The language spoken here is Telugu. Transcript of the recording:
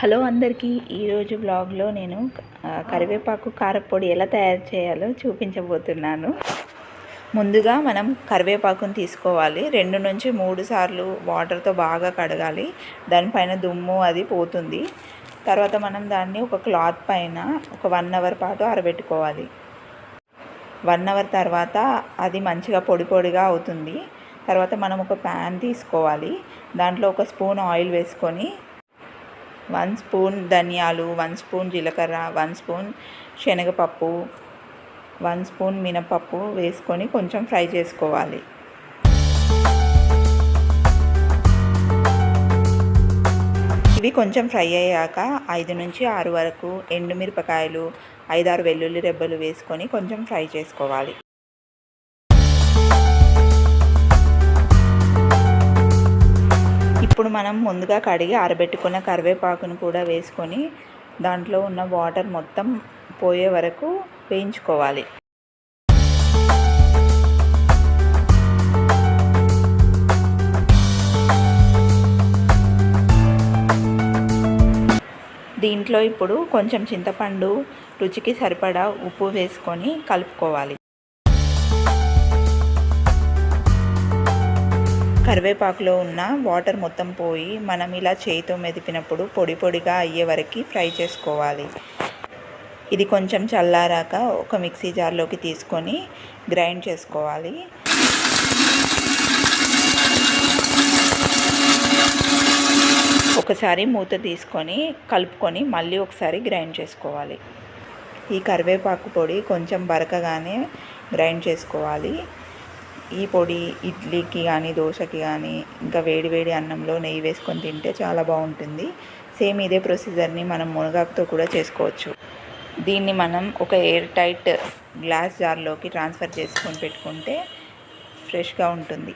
హలో అందరికీ ఈరోజు బ్లాగ్లో నేను కరివేపాకు కారపొడి ఎలా తయారు చేయాలో చూపించబోతున్నాను. ముందుగా మనం కరివేపాకుని తీసుకోవాలి. రెండు నుంచి మూడు సార్లు వాటర్తో బాగా కడగాలి. దానిపైన దుమ్ము అది పోతుంది. తర్వాత మనం దాన్ని ఒక క్లాత్ పైన ఒక వన్ అవర్ పాటు ఆరబెట్టుకోవాలి. వన్ అవర్ తర్వాత అది మంచిగా పొడి పొడిగా అవుతుంది. తర్వాత మనం ఒక ప్యాన్ తీసుకోవాలి. దాంట్లో ఒక స్పూన్ ఆయిల్ వేసుకొని వన్ స్పూన్ ధనియాలు వన్ స్పూన్ జీలకర్ర వన్ స్పూన్ శనగపప్పు వన్ స్పూన్ మినపప్పు వేసుకొని కొంచెం ఫ్రై చేసుకోవాలి. ఇవి కొంచెం ఫ్రై అయ్యాక ఐదు నుంచి ఆరు వరకు ఎండుమిరపకాయలు ఐదారు వెల్లుల్లి రెబ్బలు వేసుకొని కొంచెం ఫ్రై చేసుకోవాలి. ఇప్పుడు మనం ముందుగా కడిగి ఆరబెట్టుకున్న కరివేపాకును కూడా వేసుకొని దాంట్లో ఉన్న వాటర్ మొత్తం పోయే వరకు వేయించుకోవాలి. దీంట్లో ఇప్పుడు కొంచెం చింతపండు రుచికి సరిపడా ఉప్పు వేసుకొని కలుపుకోవాలి. కరివేపాకులో ఉన్న వాటర్ మొత్తం పోయి మనం ఇలా చేయితో మెదిపినప్పుడు పొడి పొడిగా అయ్యే వరకు ఫ్రై చేసుకోవాలి. ఇది కొంచెం చల్లారాక ఒక మిక్సీ జార్లోకి తీసుకొని గ్రైండ్ చేసుకోవాలి. ఒకసారి మూత తీసుకొని కలుపుకొని మళ్ళీ ఒకసారి గ్రైండ్ చేసుకోవాలి. ఈ కరివేపాకు పొడి కొంచెం బరకగానే గ్రైండ్ చేసుకోవాలి. ఈ పొడి ఇడ్లీకి కానీ దోశకి కానీ ఇంకా వేడి వేడి అన్నంలో నెయ్యి వేసుకొని తింటే చాలా బాగుంటుంది. సేమ్ ఇదే ప్రొసీజర్ని మనం మునగాకుతో కూడా చేసుకోవచ్చు. దీన్ని మనం ఒక ఎయిర్ టైట్ గ్లాస్ జార్లోకి ట్రాన్స్ఫర్ చేసుకొని పెట్టుకుంటే ఫ్రెష్గా ఉంటుంది.